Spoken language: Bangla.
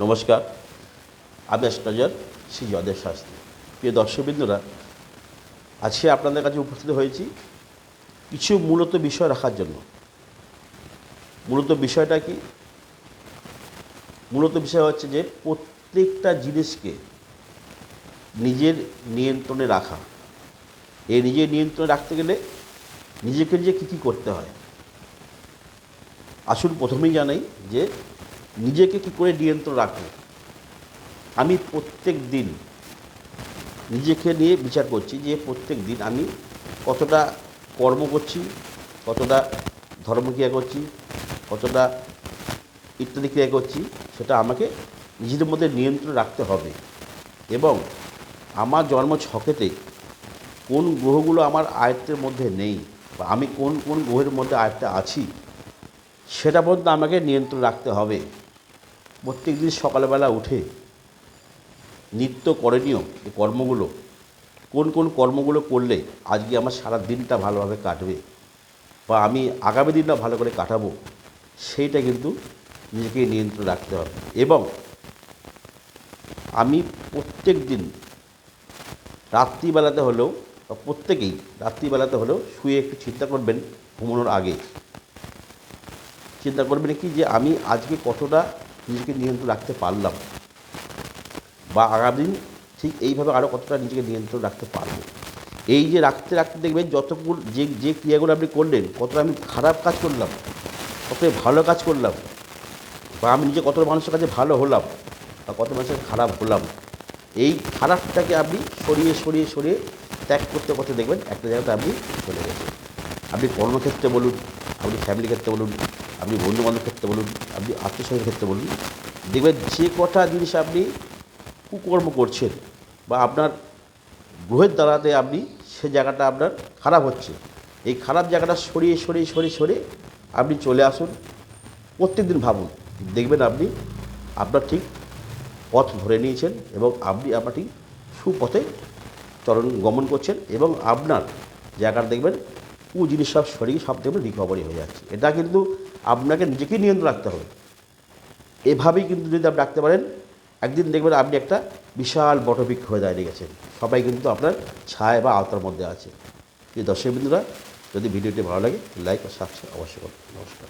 নমস্কার, আমি অ্যাস্ট্রোলজার শ্রী জয়দেব শাস্ত্রী। প্রিয় দর্শকবৃন্দরা, আজকে আপনাদের কাছে উপস্থিত হয়েছি কিছু মূলত বিষয় রাখার জন্য। মূলত বিষয়টা কি? মূলত বিষয় হচ্ছে যে প্রত্যেকটা জিনিসকে নিজের নিয়ন্ত্রণে রাখা। এই নিজের নিয়ন্ত্রণে রাখতে গেলে নিজেকে নিজে কী কী করতে হয়? আসুন প্রথমেই জানাই যে নিজেকে কী করে নিয়ন্ত্রণ রাখব? আমি প্রত্যেক দিন নিজেকে নিয়ে বিচার করছি যে প্রত্যেক দিন আমি কতটা কর্ম করছি, কতটা ধর্মক্রিয়া করছি, কতটা ইত্যাদি ক্রিয়া করছি, সেটা আমাকে নিজেদের মধ্যে নিয়ন্ত্রণ রাখতে হবে। এবং আমার জন্ম ছকেতে কোন গ্রহগুলো আমার আয়ত্তের মধ্যে নেই বা আমি কোন কোন গ্রহের মধ্যে আয়ত্তে আছি, সেটা পর্যন্ত আমাকে নিয়ন্ত্রণ রাখতে হবে। প্রত্যেক দিন সকালবেলা উঠে নিত্য করণীয় এই কর্মগুলো, কোন কোন কর্মগুলো করলে আজকে আমার সারা দিনটা ভালোভাবে কাটবে বা আমি আগামী দিনটা ভালো করে কাটাবো, সেইটা কিন্তু নিজেকে নিয়ন্ত্রণ রাখতে হবে। এবং আমি প্রত্যেক দিন রাত্রিবেলাতে হলেও বা প্রত্যেকেই রাত্রিবেলাতে হলেও শুয়ে একটু চিন্তা করবেন, ঘুমানোর আগে। চিন্তা করবেন কি যে আমি আজকে কতটা নিজেকে নিয়ন্ত্রণ রাখতে পারলাম। বা আগামী ঠিক এইভাবে আরও কতটা নিজেকে নিয়ন্ত্রণ রাখতে পারব। এই যে রাখতে রাখতে দেখবেন যতক্ষণ যে যে ক্রিয়াগুলো আপনি করলেন, কতটা আমি খারাপ কাজ করলাম, কতটা ভালো কাজ করলাম, বা আমি নিজে কত মানুষের কাছে ভালো হলাম, বা কত মানুষের খারাপ হলাম, এই খারাপটাকে আপনি সরিয়ে সরিয়ে সরিয়ে ত্যাগ করতে করতে দেখবেন একটা জায়গাতে আপনি চলে গেছেন। আপনি কর্মক্ষেত্রে বলুন, আপনি ফ্যামিলি ক্ষেত্রে বলুন আপনি বন্ধুবান্ধব ক্ষেত্রে বলুন, আপনি আত্মীয় ক্ষেত্রে বলুন, দেখবেন যে কটা জিনিস আপনি কুকর্ম করছেন বা আপনার গ্রহের দ্বারাতে আপনি সে জায়গাটা আপনার খারাপ হচ্ছে, এই খারাপ জায়গাটা সরিয়ে সরিয়ে সরিয়ে সরিয়ে আপনি চলে আসুন প্রত্যেক দিন ভাবুন, দেখবেন আপনি আপনার ঠিক পথ ধরে নিয়েছেন এবং আপনি আপনার ঠিক সুপথে চরণ গমন করছেন এবং আপনার জায়গাটা দেখবেন ও জিনিস সব সরিয়ে সব দেখবেন রিকভারি হয়ে যাচ্ছে। এটা কিন্তু আপনাকে নিজেকেই নিয়ন্ত্রণ রাখতে হবে। এভাবেই কিন্তু যদি আপনি রাখতে পারেন, একদিন দেখবেন আপনি একটা বিশাল বটবৃক্ষ হয়ে দাঁড়িয়ে গেছেন। সবাই কিন্তু আপনার ছায়া বা আওতার মধ্যে আছে। এই দর্শক বিন্দুরা, যদি ভিডিওটি ভালো লাগে লাইক ও সাবস্ক্রাইব অবশ্যই করুন। নমস্কার।